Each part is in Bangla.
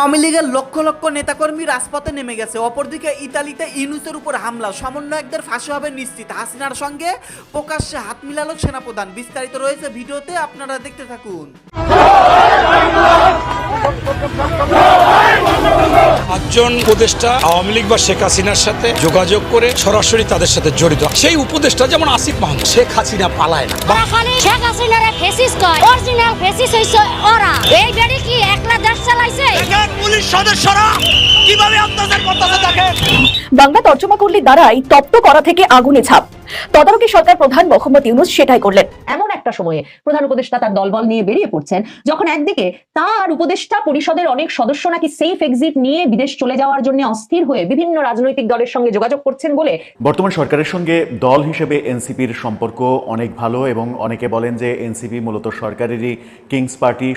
আওয়ামী লীগের লক্ষ লক্ষ নেতাকর্মী রাজপথে নেমে গেছে। অপরদিকে ইতালিতে ইউনুসের উপর হামলা। সমন্বয়কদের ফাঁসি হবে নিশ্চিত। হাসিনার সঙ্গে প্রকাশ্যে হাত মিলালো সেনাপ্রধান। বিস্তারিত রয়েছে ভিডিওতে আপনারা দেখতে থাকুন। পাঁচজন উপদেষ্টা আওয়ামী লীগ বা শেখ হাসিনার সাথে যোগাযোগ করে সরাসরি তাদের সাথে জড়িত। সেই উপদেষ্টা যেমন আসিফ মাহমুদ শেখ হাসিনা পালায় না। শেখ হাসিনারে ফেসিস কয় অরিজিনাল ফেসিস হইছে ওরা। এই চালাইছে। পুলিশ সদস্যরা কীভাবে অত্যাচার করতেছে দেখেন। বাংলা তর্জমা করলে দাঁড়াই তপ্ত করা থেকে আগুনে ছাপ। তদারকি সরকার প্রধান মোহাম্মদ ইউনুস সেটাই করলেন। এমন একটা সময়ে প্রধান উপদেষ্টা তার দলবল নিয়ে বেরিয়ে পড়ছেন যখন একদিকে তার উপদেষ্টা পরিষদের অনেক সদস্য নাকি সেফ এক্সিট নিয়ে বিদেশ চলে যাওয়ার জন্য অস্থির হয়ে বিভিন্ন রাজনৈতিক দলের সঙ্গে যোগাযোগ করছেন বলে বর্তমান সরকারের সঙ্গে দল হিসেবে এনসিপির সম্পর্ক অনেক ভালো এবং অনেকে বলেন যে এনসিপি মূলত সরকারেরই কিংস পার্টি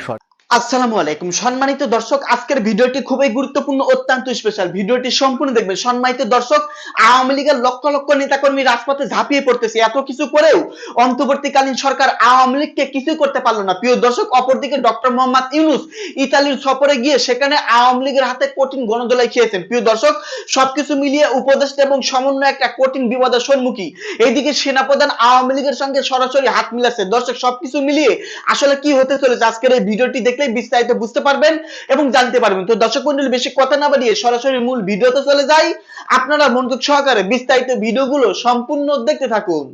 আসসালামু আলাইকুম। সম্মানিত দর্শক, আজকের ভিডিওটি খুবই গুরুত্বপূর্ণ, অত্যন্ত স্পেশাল ভিডিওটি সম্পূর্ণ দেখবেন। সম্মানিত দর্শক, আওয়ামী লীগের লক্ষ লক্ষ নেতাকর্মী রাজপথে ঝাঁপিয়ে পড়তেছে। এত কিছু করেও অন্তর্বর্তীকালীন সরকার আওয়ামী লীগকে কিছুই করতে পারল না। প্রিয় দর্শক, অপরদিকে ডক্টর মোহাম্মদ ইউনুস ইতালির সফরে গিয়ে সেখানে আওয়ামী লীগের হাতে কঠিন গণদোলাই খেয়েছেন। প্রিয় দর্শক, সবকিছু মিলিয়ে উপদেষ্টা এবং সমন্বয় একটা কঠিন বিপদের সম্মুখী। এইদিকে সেনাপ্রধান আওয়ামী লীগের সঙ্গে সরাসরি হাত মিলাচ্ছে। দর্শক, সবকিছু মিলিয়ে আসলে কি হতে চলেছে আজকের এই ভিডিওটি দেখলেই বিস্তারিত বুঝতে পারবেন এবং জানতে পারবেন। তো দর্শক মন্ডলী, বেশি কথা না বাড়িয়ে সরাসরি মূল ভিডিওতে চলে যাই। আপনারা মনোযোগ সহকারে বিস্তারিত ভিডিওগুলো সম্পূর্ণ দেখতে থাকুন।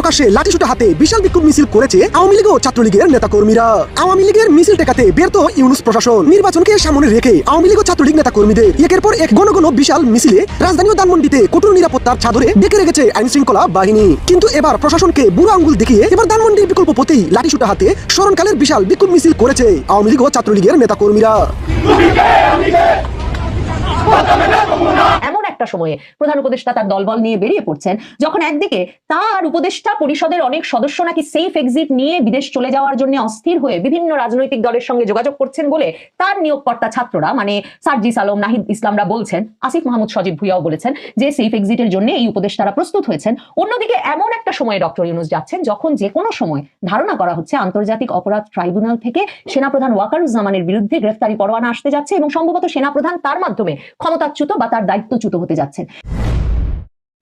প্রকাশ্যে লাঠিসুটা হাতে বিশাল বিক্ষোভ মিছিল করেছে আওয়ামী লীগ ও ছাত্রলীগের নেতাকর্মীরা। আওয়ামী লীগের মিছিল টেকাতে ব্যর্থ ইউনুস প্রশাসন। নির্বাচনকে সামনে রেখে আওয়ামী লীগ ও ছাত্রলীগ নেতাকর্মীদের একের পর এক ঘন বিশাল মিছিলে রাজধানী ও ধানমন্ডিতে কঠোর নিরাপত্তার চাদরে ডেকে রেখেছে আইন শৃঙ্খলা বাহিনী। কিন্তু এবার প্রশাসনকে বুড়ো আঙ্গুল দেখিয়ে এবার ধানমন্ডির বিকল্প পথেই লাঠিসুটা হাতে স্মরণকালের বিশাল বিক্ষোভ মিছিল করেছে আওয়ামী লীগ ও ছাত্রলীগের নেতাকর্মীরা। একটা সময়ে প্রধান উপদেষ্টা তার দলবল নিয়ে বেরিয়ে পড়ছেন, যখন একদিকে তার উপদেষ্টা পরিষদের অনেক সদস্য নাকি সেফ এক্সিট নিয়ে বিদেশ চলে যাওয়ার জন্য অস্থির হয়ে বিভিন্ন রাজনৈতিক দলের সঙ্গে যোগাযোগ করছেন বলে তার নিয়োগকর্তা ছাত্ররা মানে সার্জিস আলম, নাহিদ ইসলামরা বলছেন, আসিফ মাহমুদ সজীব ভুইয়াও বলেছেন যে সেফ এক্সিটের জন্য এই উপদেষ্টারা প্রস্তুত হয়েছেন। অন্যদিকে এমন একটা সময়ে ডক্টর ইউনুস যাচ্ছেন যখন যে কোনো সময় ধারণা করা হচ্ছে আন্তর্জাতিক অপরাধ ট্রাইব্যুনাল থেকে সেনাপ্রধান ওয়াকারুজ্জামানের বিরুদ্ধে গ্রেফতারি পরোয়ানা আসতে যাচ্ছে এবং সম্ভবত সেনাপ্রধান তার মাধ্যমে ক্ষমতাচ্যুত বা তার দায়িত্বচ্যুত হতে যাচ্ছেন।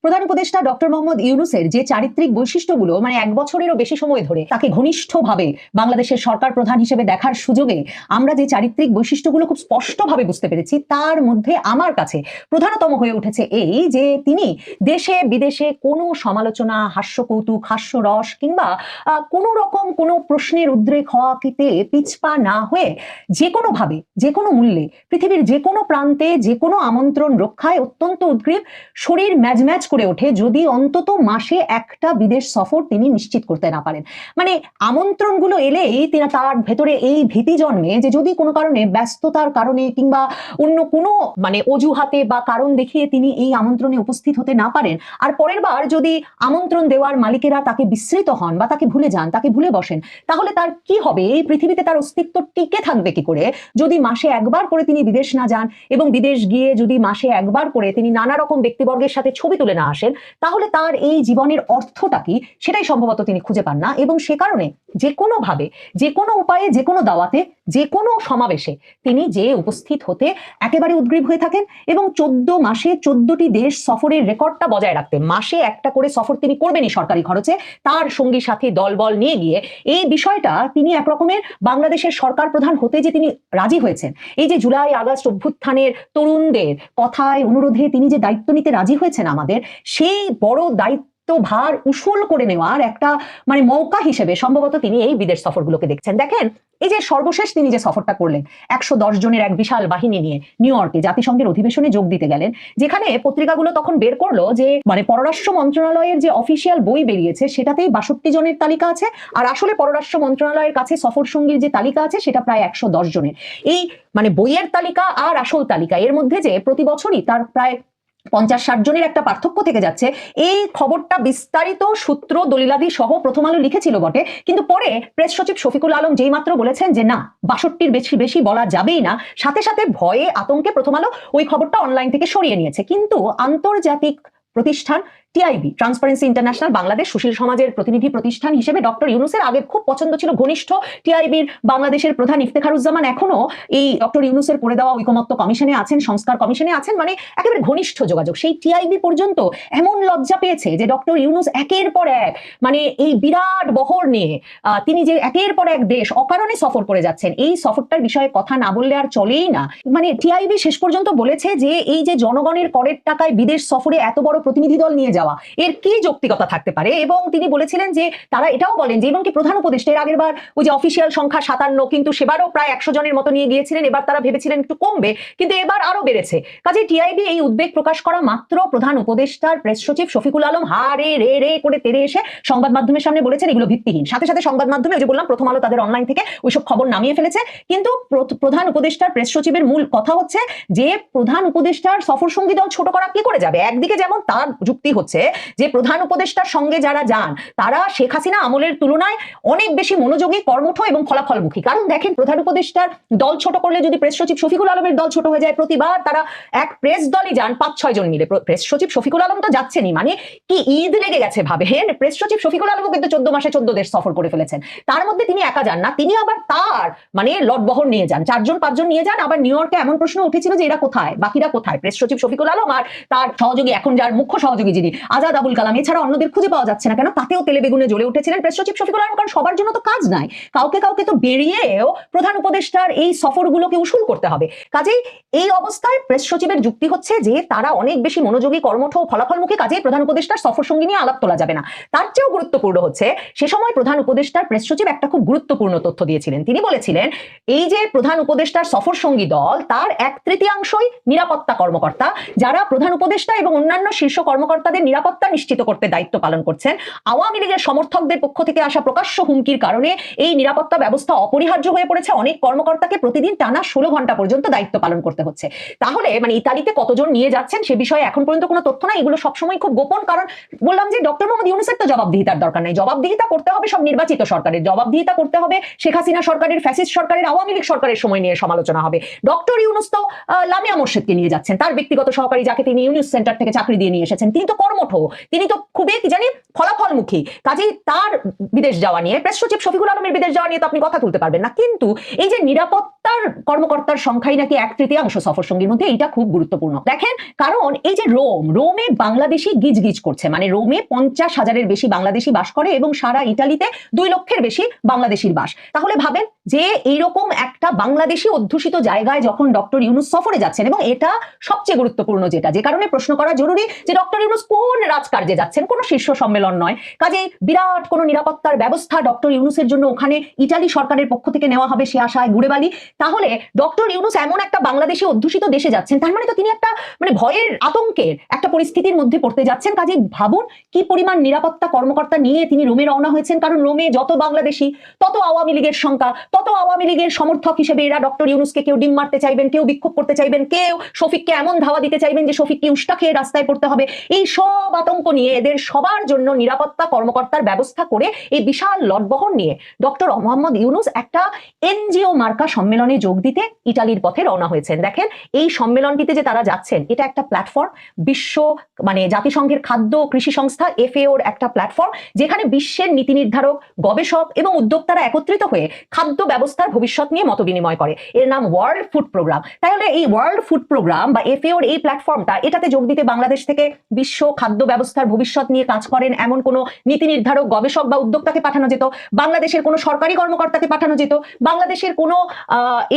প্রধান উপদেষ্টা ডক্টর মোহাম্মদ ইউনুসের যে চারিত্রিক বৈশিষ্ট্যগুলো মানে এক বছরেরও বেশি সময় ধরে, তাকে ঘনিষ্ঠভাবে বাংলাদেশের সরকার প্রধান হিসেবে দেখার সুযোগে আমরা যে চারিত্রিক বৈশিষ্ট্যগুলো খুব স্পষ্টভাবে বুঝতে পেরেছি, তার মধ্যে আমার কাছে প্রধানতম হয়ে উঠেছে এই যে তিনি দেশে বিদেশে কোনো সমালোচনা হাস্য কৌতুক হাস্যরস কিংবা কোনো রকম কোনো প্রশ্নের উদ্রেক হওয়াতে পিছপা না হয়ে যে কোনোভাবে যে কোনো মূল্যে, পৃথিবীর যে কোনো প্রান্তে যে কোনো আমন্ত্রণ রক্ষায় অত্যন্ত উদ্গ্রীব, শরীর ম্যাচ করে ওঠে যদি অন্তত মাসে একটা বিদেশ সফর তিনি নিশ্চিত করতে না পারেন। মানে আমন্ত্রণগুলো এলেই তিনি তার ভেতরে এই ভীতি জন্মে যে যদি কোনো কারণে ব্যস্ততার কারণে কিংবা অন্য কোনো মানে অজুহাতে বা কারণ দেখিয়ে তিনি এই আমন্ত্রণে উপস্থিত হতে না পারেন, আর পরের বার যদি আমন্ত্রণ দেওয়ার মালিকেরা তাকে বিস্মৃত হন বা তাকে ভুলে যান, তাকে ভুলে বসেন, তাহলে তার কি হবে? এই পৃথিবীতে তার অস্তিত্ব টিকে থাকবে কি করে? যদি মাসে একবার করে তিনি বিদেশ না যান এবং বিদেশ গিয়ে যদি মাসে একবার করে তিনি নানা রকম ব্যক্তিবর্গের সাথে ছবি তুলে না আসেন, তাহলে তার এই জীবনের অর্থটা কি? সেটাই সম্ভবত তিনি খুঁজে পান না। এবং সে কারণে যে কোনো ভাবে যে কোনো উপায়ে যে কোনো দাওয়াতে যে কোনো সমাবেশে তিনি যে উপস্থিত হতে একেবারে উদ্গ্রীব হয়ে থাকেন এবং চোদ্দ মাসে চোদ্দটি দেশ সফরের রেকর্ডটা বজায় রাখতে, মাসে একটা করে সফর তিনি করবেনই সরকারি খরচে। তার সঙ্গী সাথী দলবল নিয়ে গিয়ে এই বিষয়টা তিনি একরকমের বাংলাদেশের সরকার প্রধান হতে যে তিনি রাজি হয়েছেন। এই যে জুলাই আগস্ট অভ্যুত্থানের তরুণদের কথায় অনুরোধে তিনি যে দায়িত্ব নিতে রাজি হয়েছেন আমাদের, সেই বড় দায়িত্ব ভার উসুল করে নেওয়ার একটা মানে মৌকা হিসেবে সম্ভবত তিনি এই বিদেশ সফরগুলোকে দেখছেন। দেখেন, এই যে সর্বশেষ তিনি যে সফরটা করলেন, একশো দশ জনের এক বিশাল বাহিনী নিয়ে নিউ ইয়র্কে জাতিসংঘের অধিবেশনে যোগ দিতে গেলেন, যেখানে পত্রিকাগুলো তখন বের করল যে মানে পররাষ্ট্র মন্ত্রণালয়ের যে অফিসিয়াল বই বেরিয়েছে, সেটাতেই বাষট্টি জনের তালিকা আছে, আর আসলে পররাষ্ট্র মন্ত্রণালয়ের কাছে সফর সঙ্গীর যে তালিকা আছে, সেটা প্রায় একশো দশ জনের। এই মানে বইয়ের তালিকা আর আসল তালিকা, এর মধ্যে যে প্রতি বছরই তার প্রায় পঞ্চাশ ষাট জনের একটা পার্থক্য থেকে যাচ্ছে। এই খবরটা বিস্তারিত সূত্র দলিলাদি সহ প্রথম আলো লিখেছিল বটে, কিন্তু পরে প্রেস সচিব শফিকুল আলম যেই মাত্র বলেছেন যে, না, বাষট্টির বেশি বেশি বলা যাবেই না। সাথে সাথে ভয়ে আতঙ্কে প্রথম আলো ওই খবরটা অনলাইন থেকে সরিয়ে নিয়েছে। কিন্তু আন্তর্জাতিক প্রতিষ্ঠান টিআইবি ট্রান্সপারেন্সি ইন্টারন্যাশনাল বাংলাদেশ সুশীল সমাজের প্রতিনিধি প্রতিষ্ঠান হিসেবে ডক্টর ইউনুসের আগে খুব পছন্দ ছিল ঘনিষ্ঠ টিআইবির বাংলাদেশের প্রধান ইফতেখারুজ্জামান। এখনও এই ডক্টর ইউনুসের করে দেওয়া ঐকমত্য কমিশনে আছেন, সংস্কার কমিশনে আছেন মানে একেবারে ঘনিষ্ঠ যোগাযোগ। সেই টিআইবি পর্যন্ত এমন লজ্জা পেয়েছে যে ডক্টর ইউনুস একের পর এক মানে এই বিরাট বহর নিয়ে তিনি যে একের পর এক দেশ অকারণে সফর করে যাচ্ছেন, এই সফরটার বিষয়ে কথা না বললে আর চলেই না। মানে টিআইবি শেষ পর্যন্ত বলেছে যে এই যে জনগণের করের টাকায় বিদেশ সফরে এত বড় প্রতিনিধি দল নিয়ে যাওয়া। এর কি যৌক্তিকতা থাকতে পারে? এবং তিনি বলেছিলেন যে তারা এটাও বলেন যে, এমনকি প্রধান উপদেষ্টা, এর আগের বার ওই যে অফিসিয়াল সংখ্যা সাতান্ন, কিন্তু সেবারও প্রায় একশো জনের মতো নিয়ে গিয়েছিলেন। এবার তারা ভেবেছিলেন একটু কমবে, কিন্তু এবার আরও বেড়েছে। কাজে টিআইবি এই উদ্বেগ প্রকাশ করা মাত্র প্রধান উপদেষ্টার প্রেস সচিব শফিকুল আলম হা, রে রে করে তেরে এসে সংবাদ মাধ্যমের সামনে বলেছেন, এগুলো ভিত্তিহীন। সাথে সাথে সংবাদ মাধ্যমে যে বললাম, প্রথম আলো তাদের অনলাইন থেকে ওইসব খবর নামিয়ে ফেলেছে। কিন্তু প্র- প্রধান উপদেষ্টার প্রেস সচিবের মূল কথা হচ্ছে যে, প্রধান উপদেষ্টার সফর সঙ্গী দল ছোট করা কি করে যাবে? একদিকে যেমন তার যুক্তি হচ্ছে যে প্রধান উপদেষ্টার সঙ্গে যারা যান, তারা শেখ হাসিনা আমলের তুলনায় অনেক বেশি মনোযোগী, কর্মঠ এবং ফলাফলমুখী। কারণ দেখেন, প্রধান উপদেষ্টার দল ছোট করলে যদি প্রেস সচিব শফিকুল আলমের দল ছোট হয়ে যায় প্রতিবার, তারা এক প্রেস দলই যান পাঁচ, ছয় জন মিলে। প্র- প্রেস সচিব শফিকুল আলম তো যাচ্ছেনই। মানে কি ঈদ লেগে গেছে ভাবেন? প্রেস সচিব শফিকুল আলমও কিন্তু চোদ্দ মাসে চোদ্দ দেশ সফর করে ফেলেছেন। তার মধ্যে তিনি একা যান না, তিনি আবার তার মানে লটবহর নিয়ে যান। চারজন, পাঁচজন নিয়ে যান, আবার নিউ ইয়র্কে এমন প্রশ্ন উঠেছিল যে এরা কোথায়, বাকিরা কোথায়? প্রেস সচিব শফিকুল আলম আর তার সহযোগী, এখন যার মুখ্য সহযোগী যিনি আজাদ আবুল কালাম, এছাড়া অন্যদের খুঁজে পাওয়া যাচ্ছে না কেন? তাতেও তেলে বেগুনে জ্বলে উঠেছিলেন প্রেস সচিব শফিকুল আলম কারণ সবার জন্য তো কাজ নাই। কাউকে কাউকে তো বেরিয়েও প্রধান উপদেষ্টার এই সফরগুলোকে উসুল করতে হবে। কাজেই এই অবস্থায় প্রেস সচিবের যুক্তি হচ্ছে যে, তারা অনেক বেশি মনোযোগী, কর্মঠ ও ফলাফলমুখী কাজেই প্রধান উপদেষ্টার সফর সঙ্গী নিয়ে আলাপ তোলা যাবে না। তার চেয়েও গুরুত্বপূর্ণ হচ্ছে, সে সময় প্রধান উপদেষ্টার প্রেস সচিব একটা খুব গুরুত্বপূর্ণ তথ্য দিয়েছিলেন। তিনি বলেছিলেন, এই যে প্রধান উপদেষ্টার সফর সঙ্গী দল, তার এক তৃতীয়াংশই নিরাপত্তা কর্মকর্তা, যারা প্রধান উপদেষ্টা এবং অন্যান্য শীর্ষ কর্মকর্তাদের নিরাপত্তা নিশ্চিত করতে দায়িত্ব পালন করছেন। আওয়ামী লীগের সমর্থকদের পক্ষ থেকে আসা প্রকাশ্য হুমকির কারণে এই নিরাপত্তা ব্যবস্থা অপরিহার্য হয়ে পড়েছে। অনেক কর্মকর্তাকে প্রতিদিন টানা ষোলো ঘণ্টা পর্যন্ত দায়িত্ব পালন করতে হচ্ছে। তাহলে মানে ইতালিতে কতজন নিয়ে যাচ্ছেন সে বিষয়ে এখন পর্যন্ত কোনো তথ্য নাই। এগুলো সবসময় খুব গোপন কারণ বললাম যে ডক্টর মোহাম্মদ ইউনুসের তো জবাবদিহিতার দরকার নেই। জবাবদিহিতা করতে হবে সব নির্বাচিত সরকারের। জবাবদিহিতা করতে হবে শেখ হাসিনা সরকারের, ফ্যাসিস্ট সরকারের, আওয়ামী লীগ সরকারের সময় নিয়ে সমালোচনা হবে। ডক্টর ইউনুস তো লামিয়া মোর্শেদকে নিয়ে যাচ্ছেন। তার ব্যক্তিগত সহকারী যাকে তিনি ইউনুস সেন্টার থেকে চাকরি দিয়ে নিয়ে এসেছেন। তিনি তো কর্মঠ তিনি তো খুবই কি জানি ফলাফলমুখী। কাজেই তার বিদেশ যাওয়া নিয়ে, প্রেস সচিব শফিকুল আলমের বিদেশ যাওয়া নিয়ে তো আপনি কথা তুলতে পারবেন না। কিন্তু এই যে নিরাপত্তার কর্মকর্তার সংখ্যাই নাকি এক তৃতীয়াংশ সফর সঙ্গীর মধ্যে এটা খুব গুরুত্বপূর্ণ। দেখেন, কারণ এই যে রোম, রোমে বাংলাদেশি গিজগিজ করছে। মানে রোমে পঞ্চাশ হাজারের বেশি বাংলাদেশি বাস করে এবং সারা ইটালিতে দুই লক্ষের বেশি বাংলাদেশির বাস। তাহলে ভাবেন যে এইরকম একটা বাংলাদেশি অধ্যুষিত জায়গায় যখন ডক্টর ইউনুস সফরে যাচ্ছেন, এবং এটা সবচেয়ে গুরুত্বপূর্ণ যেটা, যে কারণে প্রশ্ন করা জরুরি যে ডক্টর ইউনুস কোন রাজকার্যে যাচ্ছেন? কোনো শীর্ষ সম্মেলন নয়। কাজে বিরাট কোনো নিরাপত্তার ব্যবস্থা ডক্টর ইউনুসের জন্য ওখানে ইটালি সরকারের পক্ষ থেকে নেওয়া হবে সে আশায় ঘুরে বালি তাহলে ডক্টর ইউনুস এমন একটা বাংলাদেশি অধ্যুষিত দেশে যাচ্ছেন, তার মানে তো তিনি একটা মানে ভয়ের আতঙ্কের একটা পরিস্থিতির মধ্যে পড়তে যাচ্ছেন। কাজে ভাবুন কি পরিমাণ নিরাপত্তা কর্মকর্তা নিয়ে তিনি রোমে রওনা হয়েছেন। কারণ রোমে যত বাংলাদেশি, তত আওয়ামী লীগের সংখ্যা, তত আওয়ামী লীগের সমর্থক হিসেবে এরা ডক্টর ইউনুসকে কেউ ডিম মারতে চাইবেন, কেউ বিক্ষোভ করতে চাইবেন, কেউ শফিককে এমন ধাওয়া দিতে চাইবেন যে শফিককে উষ্টা খেয়ে রাস্তায় পড়তে হবে। এই সব আতঙ্ক নিয়ে এদের সবার জন্য নিরাপত্তা কর্মকর্তার ব্যবস্থা করে এই বিশাল লটবহর নিয়ে ডক্টর মোহাম্মদ ইউনুস একটা এনজিও মার্কা সম্মেলনে যোগ দিতে ইটালির পথে রওনা হয়েছেন। দেখেন, এই সম্মেলনটিতে যে তারা যাচ্ছেন, এটা একটা প্ল্যাটফর্ম। বিশ্ব মানে জাতিসংঘের খাদ্য কৃষি সংস্থা এফএওর একটা প্ল্যাটফর্ম, যেখানে বিশ্বের নীতি নির্ধারক, গবেষক এবং উদ্যোক্তারা একত্রিত হয়ে খাদ্য ব্যবস্থার ভবিষ্যৎ নিয়ে মত বিনিময় করে। এর নাম ওয়ার্ল্ড ফুড প্রোগ্রাম। তাহলে এই ওয়ার্ল্ড ফুড প্রোগ্রাম বা এফএওর এই প্ল্যাটফর্মটা, এটাতে যোগ দিতে বাংলাদেশ থেকে বিশ্ব খাদ্য ব্যবস্থার ভবিষ্যৎ নিয়ে কাজ করেন, এমন কোনো নীতি নির্ধারক, গবেষক বা উদ্যোক্তাকে পাঠানো যেত, বাংলাদেশের কোনো সরকারি কর্মকর্তাকে পাঠানো যেত, বাংলাদেশের কোনো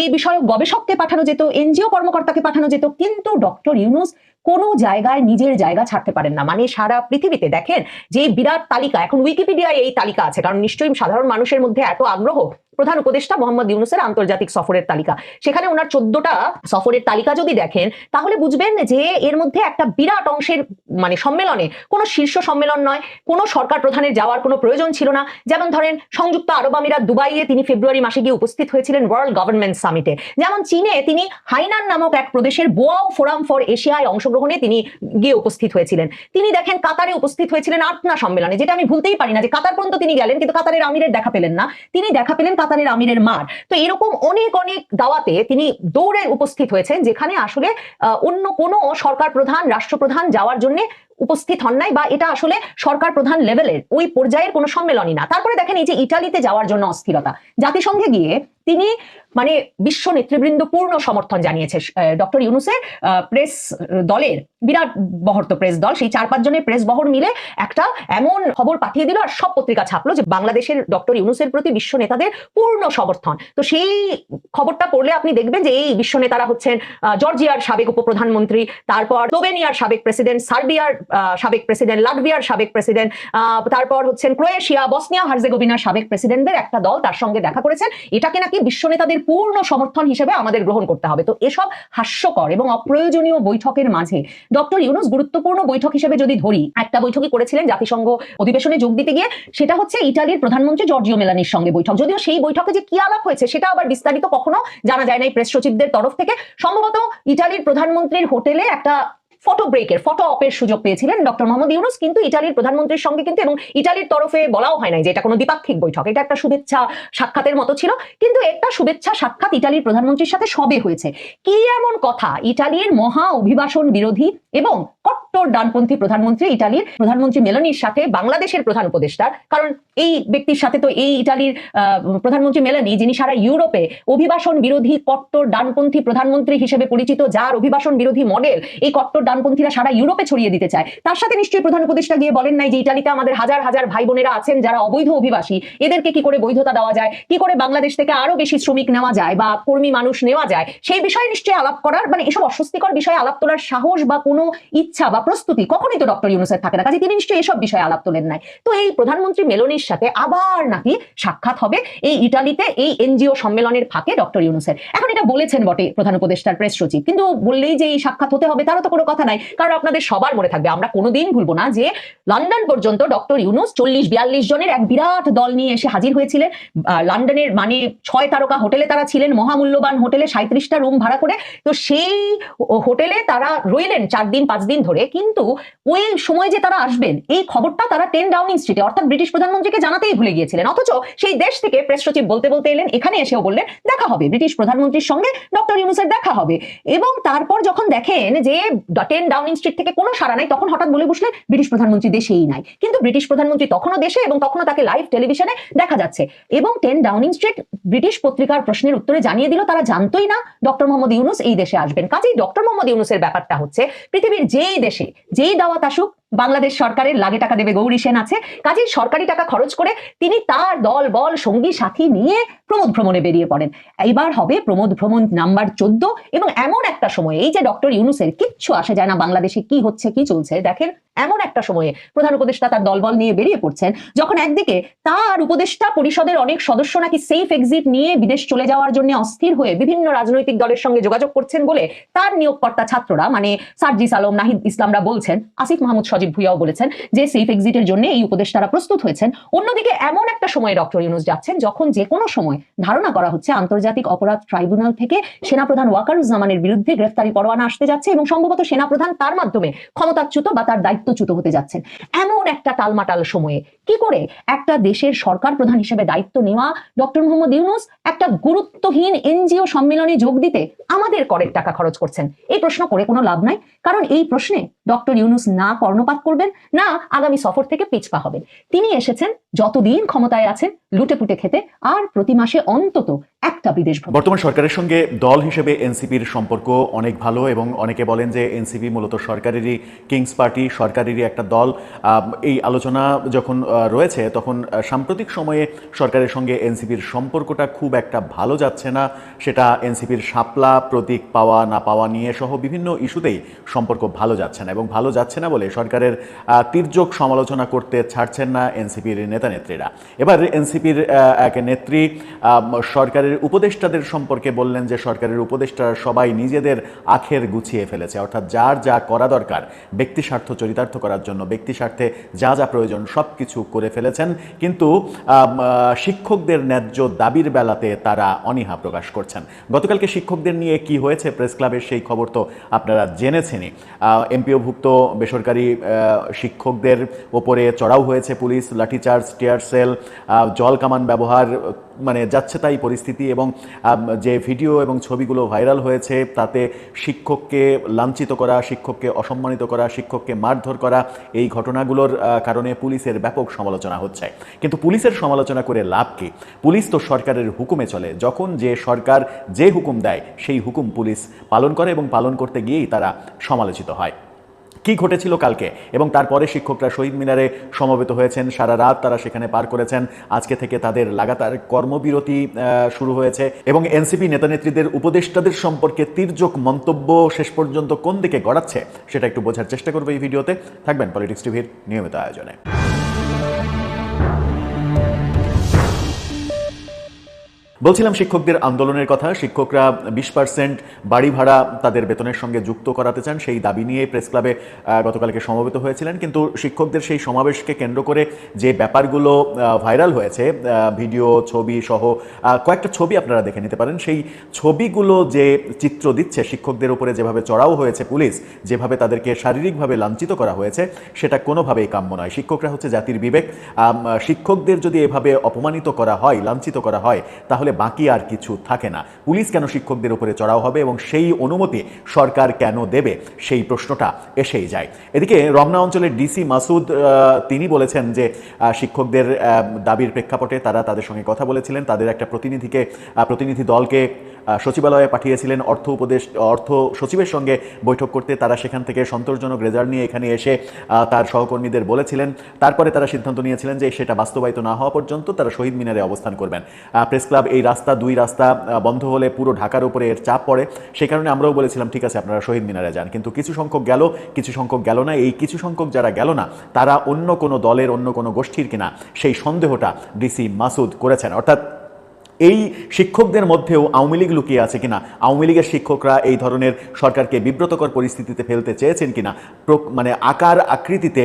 এই বিষয়ক গবেষককে পাঠানো যেত, এনজিও কর্মকর্তাকে পাঠানো যেত, কিন্তু ডক্টর ইউনুস কোনো জায়গায় নিজের জায়গা ছাড়তে পারেন না। মানে সারা পৃথিবীতে দেখেন যে বিরাট তালিকা, এখন উইকিপিডিয়ায় এই তালিকা আছে, কারণ নিশ্চয়ই সাধারণ মানুষের মধ্যে এত আগ্রহ প্রধান উপদেষ্টা মোহাম্মদ ইউনুসের আন্তর্জাতিক সফরের তালিকা। সেখানে ওনার চোদ্দটা সফরের তালিকা যদি দেখেন, তাহলে বুঝবেন যে এর মধ্যে একটা বিরাট অংশের মানে সম্মেলনে কোনো শীর্ষ সম্মেলন নয়, কোনো সরকার প্রধানের যাওয়ার কোনো প্রয়োজন ছিল না। যেমন ধরেন, সংযুক্ত আরব আমিরাত দুবাইয়ে তিনি ফেব্রুয়ারি মাসে গিয়ে উপস্থিত হয়েছিলেন ওয়ার্ল্ড গভর্নমেন্ট সামিটে যেমন চীনে তিনি হাইনান নামক এক প্রদেশের বোয়াও ফোরাম ফর এশিয়ায় অংশগ্রহণে তিনি গিয়ে উপস্থিত হয়েছিলেন। তিনি দেখেন, কাতারে উপস্থিত হয়েছিলেন আটনা সম্মেলনে, যেটা আমি ভুলতেই পারি না যে কাতার পর্যন্ত তিনি গেলেন, কিন্তু কাতারের আমিরের দেখা পেলেন না। তিনি দেখা পেলেন কাতারের আমিরের মার। তো এরকম অনেক অনেক দাওয়াতে তিনি দৌড়ে উপস্থিত হয়েছেন, যেখানে আসলে অন্য কোনো সরকার প্রধান, রাষ্ট্রপ্রধান যাওয়ার জন্য উপস্থিত হন নাই বা এটা আসলে সরকার প্রধান লেভেলের ওই পর্যায়ের কোনো সম্মেলনই না। তারপরে দেখেন এই যে ইটালিতে যাওয়ার জন্য অস্থিরতা। জাতিসংঘে গিয়ে তিনি মানে বিশ্ব নেতৃবৃন্দ পূর্ণ সমর্থন জানিয়েছে ডক্টর ইউনুসের প্রেস দলের, বিরাট বহর তো প্রেস দল। সেই চার পাঁচ জনের প্রেস বহর মিলে একটা এমন খবর পাঠিয়ে দিল আর সব পত্রিকা ছাপলো যে বাংলাদেশের ডক্টর ইউনুসের প্রতি বিশ্ব নেতাদের পূর্ণ সমর্থন। তো সেই খবরটা পড়লে আপনি দেখবেন যে এই বিশ্ব নেতারা হচ্ছেন জর্জিয়ার সাবেক উপপ্রধানমন্ত্রী, তারপর স্লোভেনিয়ার সাবেক প্রেসিডেন্ট, সার্বিয়ার সাবেক প্রেসিডেন্ট, লাটভিয়ার সাবেক প্রেসিডেন্ট তারপর হচ্ছেন ক্রোয়েশিয়া বসনিয়া হার্জেগোভিনার সাবেক প্রেসিডেন্টদের একটা দল তার সঙ্গে দেখা করেছেন। এটা এটাকে নাকি বিশ্ব নেতাদের পূর্ণ সমর্থন হিসেবে আমাদের গ্রহণ করতে হবে। তো এসব হাস্যকর এবং অপ্রয়োজনীয় বৈঠকের মাঝে ডক্টর ইউনুস গুরুত্বপূর্ণ বৈঠক হিসেবে যদি ধরি, একটা বৈঠকই করেছিলেন জাতিসংঘ অধিবেশনে যোগ দিতে গিয়ে, সেটা হচ্ছে ইটালির প্রধানমন্ত্রী জর্জিও মেলানির সঙ্গে বৈঠক। যদিও সেই বৈঠকে যে কি আলাপ হয়েছে, সেটা আবার বিস্তারিত কখনো জানা যায় না এই প্রেস সচিবদের তরফ থেকে। সম্ভবত ইটালির প্রধানমন্ত্রীর হোটেলে একটা ফটো ব্রেকের ফটো অপের সুযোগ পেয়েছিলেন ডক্টর মোহাম্মদ ইউনুস। কিন্তু ইটালির প্রধানমন্ত্রীর সঙ্গে কিন্তু এবং ইটালির তরফে বলাও হয় নাই যে এটা কোনো দ্বিপাক্ষিক বৈঠক। এটা একটা শুভেচ্ছা সাক্ষাতের মতো ছিল। কিন্তু একটা শুভেচ্ছা সাক্ষাৎ ইটালির প্রধানমন্ত্রীর সাথে সবে হয়েছে। কি এমন কথা? ইটালির মহা অভিবাসন বিরোধী এবং কট্টর ডানপন্থী প্রধানমন্ত্রী ইটালির প্রধানমন্ত্রী মেলানির সাথে বাংলাদেশের প্রধান উপদেষ্টার। কারণ এই ব্যক্তির সাথে তো এই ইটালির প্রধানমন্ত্রী মেলানি, যিনি সারা ইউরোপে অভিবাসন বিরোধী কট্টর ডানপন্থী প্রধানমন্ত্রী হিসেবে পরিচিত, যার অভিবাসন বিরোধী মডেল এই কট্টর ডানপন্থীরা সারা ইউরোপে ছড়িয়ে দিতে চায়। তার সাথে নিশ্চয়ই প্রধান উপদেষ্টা গিয়ে বলেন নাই যে ইটালিতে আমাদের হাজার হাজার ভাই বোনেরা আছেন যারা অবৈধ অভিবাসী। এদেরকে কি করে বৈধতা দেওয়া যায়? কি করে বাংলাদেশ থেকে আরও বেশি শ্রমিক নেওয়া যায় বা কর্মী মানুষ নেওয়া যায়? সেই বিষয়ে নিশ্চয়ই আলাপ করার মানে এসব অস্বস্তিকর বিষয়ে আলাপ তোলার সাহস বা কোনো ইচ্ছা বা প্রস্তুতি কখনোই তো ডক্টর ইউনুসের থাকে না। কাজে তিনি নিশ্চয়ই এসব বিষয়ে আলাপ তোলেন নাই। তো এই প্রধানমন্ত্রী মেলোনির সাথে আবার নাকি সাক্ষাৎ হবে এই ইটালিতে এই এনজিও সম্মেলনের ফাঁকে ডক্টর ইউনুসের। এখন এটা বলেছেন বটে প্রধান উপদেষ্টার প্রেস সচিব। কিন্তু বললেই যে এই সাক্ষাৎ হতে হবে তারও তো কোনো কথা নাই। কারণ আপনাদের সবার মনে থাকবে, আমরা কোনোদিন ভুলবো না যে লন্ডন পর্যন্ত ডক্টর ইউনুস চল্লিশ বিয়াল্লিশ জনের এক বিরাট দল নিয়ে এসে হাজির হয়েছিলেন। লন্ডনের মানে ছয় তারকা হোটেলে তারা ছিলেন, মহামূল্যবান হোটেলে সাঁত্রিশটা রুম ভাড়া করে। তো সেই হোটেলে তারা রইলেন চার দিন, পাঁচ দিন ধরে। কিন্তু ওই সময় যে তারা আসবেন, এই খবরটা তারা টেন ডাউনিং স্ট্রিটে, অর্থাৎ ব্রিটিশ প্রধানমন্ত্রীকে জানাতেই ভুলে গিয়েছিলেন। অথচ সেই দেশ থেকে প্রেস সচিব বলতে বলতে এলেন, এখানে এসেও বললেন, দেখা হবে, ব্রিটিশ প্রধানমন্ত্রীর সঙ্গে ডক্টর ইউনুসের দেখা হবে। এবং তারপর যখন দেখেন যে টেন ডাউনিং স্ট্রিট থেকে কোনো সারা নাই, তখন হঠাৎ বলে বসলেন, ব্রিটিশ প্রধানমন্ত্রী দেশেই নাই। কিন্তু ব্রিটিশ প্রধানমন্ত্রী তখনও দেশে এবং তখনও তাকে লাইভ টেলিভিশনে দেখা যাচ্ছে। এবং টেন ডাউনিং স্ট্রিট ব্রিটিশ পত্রিকার প্রশ্নের উত্তরে জানিয়ে দিল, তারা জানতোই না ডক্টর মোহাম্মদ ইউনুস এই দেশে আসবেন। কাজেই ডক্টর মোহাম্মদ ইউনুসের ব্যাপারটা হচ্ছে, পৃথিবীর যেই দেশে যেই দাওয়াত আসুক বাংলাদেশ সরকারের লাগে টাকা দেবে গৌরী সেন আছে। কাজেই সরকারি টাকা খরচ করে তিনি তার দল, বল, সঙ্গী, সাথী নিয়ে প্রমোদ ভ্রমণে বেরিয়ে পড়েন। এইবার হবে প্রমোদ ভ্রমণ নাম্বার চোদ্দ এবং এমন একটা সময়ে, এই যে ডক্টর ইউনুসের কিচ্ছু আসে যায় না বাংলাদেশে কি হচ্ছে, কি চলছে, দেখেন এমন একটা সময়ে প্রধান উপদেষ্টা তার দলবল নিয়ে বেরিয়ে পড়ছেন, যখন একদিকে তার উপদেষ্টা পরিষদের অনেক সদস্য নাকি সেফ এক্সিট নিয়ে বিদেশ চলে যাওয়ার জন্য অস্থির হয়ে বিভিন্ন রাজনৈতিক দলের সঙ্গে যোগাযোগ করছেন বলে তার নিয়োগকর্তা ছাত্ররা মানে সার্জিস আলম, নাহিদ ইসলামরা বলছেন, আসিফ মাহমুদ সজীব ভুইয়াও বলেছেন যে সেফ এক্সিটের জন্য এই উপদেষ্টারা প্রস্তুত হয়েছেন। অন্যদিকে এমন একটা সময়ে ডক্টর ইউনুস যাচ্ছেন যখন যে কোনো সময় ধারণা করা হচ্ছে আন্তর্জাতিক অপরাধ ট্রাইব্যুনাল থেকে সেনাপ্রধান ওয়াকারুজ্জামানের বিরুদ্ধে গ্রেফতারি পরোয়ানা আসতে যাচ্ছে এবং সম্ভবত সেনাপ্রধান তার মাধ্যমে ক্ষমতাচ্যুত বা তার দায়িত্বচ্যুত হতে যাচ্ছেন। এমন একটা টালমাটাল সময়ে কি করে একটা দেশের সরকার প্রধান হিসেবে দায়িত্ব নেওয়া ডক্টর মোহাম্মদ ইউনুস একটা গুরুত্বহীন এনজিও সম্মেলনে যোগ দিতে আমাদের করের টাকা খরচ করছেন? এই প্রশ্ন করে কোনো লাভ নাই। কারণ এই প্রশ্নে ডক্টর ইউনুস না কর্ণপাত করবেন, না, আগামী সফর থেকে পিছপা হবেন। তিনি এসেছেন, যতদিন ক্ষমতায় আছেন, লুটে পুটে খেতে, আর প্রতি মাসে অন্তত একটা বিদেশ বর্তমান সরকারের সঙ্গে দল হিসেবে এনসিপির সম্পর্ক অনেক ভালো এবং অনেকে বলেন যে এনসিপি মূলত সরকারেরই কিংস পার্টি, সরকারেরই একটা দল। এই আলোচনা যখন রয়েছে, তখন সাম্প্রতিক সময়ে সরকারের সঙ্গে এনসিপির সম্পর্কটা খুব একটা ভালো যাচ্ছে না। সেটা এনসিপির শাপলা, প্রতীক পাওয়া, না পাওয়া নিয়ে সহ বিভিন্ন ইস্যুতেই সম্পর্ক ভালো যাচ্ছে না এবং ভালো যাচ্ছে না বলে সরকারের তির্যক সমালোচনা করতে ছাড়ছেন না এনসিপির নেতা নেত্রীরা। এবার এনসিপির এক নেত্রী সরকারের উপদেষ্টাদের সম্পর্কে বললেন যে সরকারের উপদেষ্টারা সবাই নিজেদের আখের গুছিয়ে ফেলেছে। অর্থাৎ যার যা করা দরকার, ব্যক্তি স্বার্থ, চরিতার্থ করার জন্য ব্যক্তি স্বার্থে যা যা প্রয়োজন সব কিছু করে ফেলেছেন। কিন্তু শিক্ষকদের ন্যায্য দাবির বেলাতে তারা অনীহা প্রকাশ করছেন। গতকালকে শিক্ষকদের নিয়ে কি হয়েছে প্রেস ক্লাবের সেই খবর তো আপনারা জেনেছেনই। এমপিওভুক্ত বেসরকারি শিক্ষকদের ওপরে চড়াও হয়েছে পুলিশ, লাঠিচার্জ, টিয়ার সেল জল কামান ব্যবহার মানে যাচ্ছে তাই পরিস্থিতি এবং যে ভিডিও এবং ছবিগুলো ভাইরাল হয়েছে তাতে শিক্ষককে লাঞ্ছিত করা, শিক্ষককে অসম্মানিত করা, শিক্ষককে মারধর করা, এই ঘটনাগুলোর কারণে পুলিশের ব্যাপক সমালোচনা হচ্ছে। কিন্তু পুলিশের সমালোচনা করে লাভ কি? পুলিশ তো সরকারের হুকুমে চলে। যখন যে সরকার যে হুকুম দেয়, সেই হুকুম পুলিশ পালন করে এবং পালন করতে গিয়েই তারা সমালোচিত হয়। কি ঘটেছিল কালকে? এবং তারপরে শিক্ষকরা শহীদ মিনারে সমবেত হয়েছেন। সারা রাত তারা সেখানে পার করেছেন। আজকে থেকে তাদের লাগাতার কর্মবিরতি শুরু হয়েছে। এবং এনসিপি নেতানেত্রীদের, উপদেষ্টাদের সম্পর্কে তির্যক মন্তব্য শেষ পর্যন্ত কোন দিকে গড়াচ্ছে, সেটা একটু বোঝার চেষ্টা করব এই ভিডিওতে। থাকবেন পলিটিক্স টিভির নিয়মিত আয়োজনে। বলছিলাম শিক্ষকদের আন্দোলনের কথা, শিক্ষকরা বিশ পার্সেন্ট বাড়ি ভাড়া তাদের বেতনের সঙ্গে যুক্ত করাতে চান, সেই দাবি নিয়ে প্রেস ক্লাবে গতকালকে সমবেত হয়েছিলেন। কিন্তু শিক্ষকদের সেই সমাবেশকে কেন্দ্র করে যে ব্যাপারগুলো ভাইরাল হয়েছে ভিডিও, ছবি সহ কয়েকটা ছবি আপনারা দেখে নিতে পারেন। সেই ছবিগুলো যে চিত্র দিচ্ছে, শিক্ষকদের উপরে যেভাবে চড়াও হয়েছে পুলিশ, যেভাবে তাদেরকে শারীরিকভাবে লাঞ্ছিত করা হয়েছে, সেটা কোনোভাবেই কাম্য নয়। শিক্ষকরা হচ্ছে জাতির বিবেক। শিক্ষকদের যদি এভাবে অপমানিত করা হয়, লাঞ্ছিত করা হয়, তাহলে বাকি আর কিছু থাকে না। পুলিশ কেন শিক্ষকদের উপরে চড়াও হবে এবং সেই অনুমতি সরকার কেন দেবে? সেই প্রশ্নটা এসেই যায়। এদিকে রমনা অঞ্চলের ডিসি মাসুদ তিনি বলেছেন যে শিক্ষকদের দাবির প্রেক্ষাপটে তারা তাদের সঙ্গে কথা বলেছিলেন। তাদের একটা প্রতিনিধিকে প্রতিনিধি দলকে সচিবালয়ে পাঠিয়েছিলেন অর্থ উপদেশ অর্থ সচিবের সঙ্গে বৈঠক করতে। তারা সেখান থেকে সন্তোষজনক রেজাল্ট নিয়ে এখানে এসে তার সহকর্মীদের বলেছিলেন। তারপরে তারা সিদ্ধান্ত নিয়েছিলেন যে সেটা বাস্তবায়িত না হওয়া পর্যন্ত তারা শহীদ মিনারে অবস্থান করবেন। প্রেস ক্লাব এই রাস্তা, দুই রাস্তা বন্ধ হলে পুরো ঢাকার উপরে এর চাপ পড়ে। সেই কারণে আমরাও বলেছিলাম, ঠিক আছে, আপনারা শহীদ মিনারে যান। কিন্তু কিছু সংখ্যক গেল, কিছু সংখ্যক গেল না। এই কিছু সংখ্যক যারা গেল না, তারা অন্য কোনো দলের, অন্য কোনো গোষ্ঠীর কিনা সেই সন্দেহটা ডিসি মাসুদ করেছেন। অর্থাৎ এই শিক্ষকদের মধ্যেও আওয়ামী লীগ লুকিয়ে আছে কিনা? আওয়ামী লীগের শিক্ষকরা এই ধরনের সরকারকে বিব্রতকর পরিস্থিতিতে ফেলতে চেয়েছেন কিনা? মানে আকার আকৃতিতে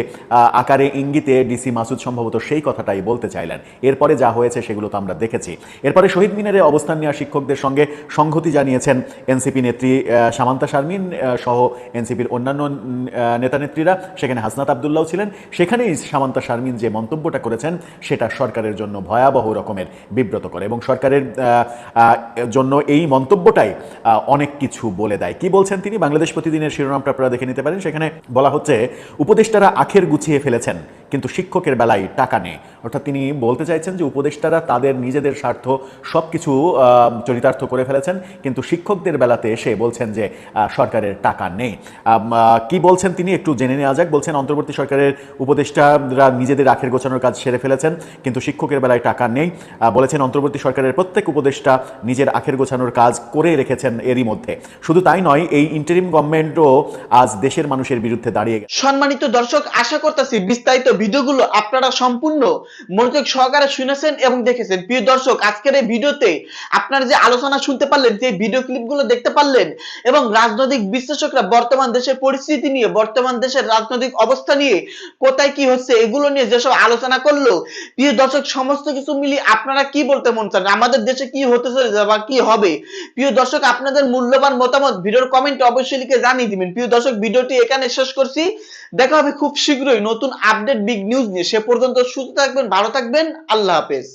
আকারে ইঙ্গিতে ডিসি মাসুদ সম্ভবত সেই কথাটাই বলতে চাইলেন। এরপরে যা হয়েছে সেগুলো তো আমরা দেখেছি। এরপরে শহীদ মিনারে অবস্থান নেওয়া শিক্ষকদের সঙ্গে সংহতি জানিয়েছেন এনসিপি নেত্রী সামান্তা শারমিন সহ এনসিপির অন্যান্য নেতানেত্রীরা। সেখানে হাসনাত আবদুল্লাহ ছিলেন। সেখানেই সামান্তা শারমিন যে মন্তব্যটা করেছেন, সেটা সরকারের জন্য ভয়াবহ রকমের বিব্রতকর এবং সরকারের জন্য এই মন্তব্যটাই অনেক কিছু বলে দেয়। কি বলছেন তিনি? বাংলাদেশ প্রতিদিনের শিরোনামটা আপনারা দেখে নিতে পারেন। সেখানে বলা হচ্ছে, উপদেষ্টারা আখের গুছিয়ে ফেলেছেন, কিন্তু শিক্ষকের বেলায় টাকা নেই। অর্থাৎ তিনি বলতে চাইছেন যে, উপদেষ্টারা তাদের নিজেদের স্বার্থ সব কিছু চরিতার্থ করে ফেলেছেন, কিন্তু শিক্ষকদের বেলাতে এসে বলছেন যে সরকারের টাকা নেই। কি বলছেন তিনি? একটু জেনে নেওয়া যাক। বলছেন, অন্তর্বর্তী সরকারের উপদেষ্টারা নিজেদের আখের গোছানোর কাজ সেরে ফেলেছেন, কিন্তু শিক্ষকের বেলায় টাকা নেই। বলেছেন, অন্তর্বর্তী সরকারের প্রত্যেক উপদেষ্টা নিজের আখের গোছানোর কাজ করে রেখেছেন এরই মধ্যে। শুধু তাই নয়, এই ইন্টারিম গভর্নমেন্টও আজ দেশের মানুষের বিরুদ্ধে দাঁড়িয়ে গেছে। সম্মানিত দর্শক, আশা করতেছি বিস্তারিত ভিডিওগুলো আপনারা সম্পূর্ণ মনোযোগ সহকারে শুনেছেন এবং দেখেছেন। প্রিয় দর্শক, আজকের এই ভিডিওতে আপনারা যে আলোচনা শুনতে পারলেন, যে ভিডিও ক্লিপগুলো দেখতে পারলেন এবং রাজনৈতিক বিশ্লেষকরা বর্তমান দেশের পরিস্থিতি নিয়ে, বর্তমান দেশের রাজনৈতিক অবস্থা নিয়ে কোথায় কি হচ্ছে, এগুলো নিয়ে যেসব আলোচনা করল, প্রিয় দর্শক, সমস্ত কিছু মিলিয়ে আপনারা কি বলতে মন চান? আমাদের দেশে কি হতে চলেছে বা কি হবে? প্রিয় দর্শক, আপনাদের মূল্যবান মতামত ভিডিওর কমেন্ট অবশ্যই লিখে জানিয়ে দিবেন। প্রিয় দর্শক, ভিডিওটি এখানে শেষ করছি। দেখা হবে খুব শীঘ্রই নতুন আপডেট বিগ নিউজ নিয়ে। সে পর্যন্ত সুস্থ থাকবেন, ভালো থাকবেন। আল্লাহ হাফেজ।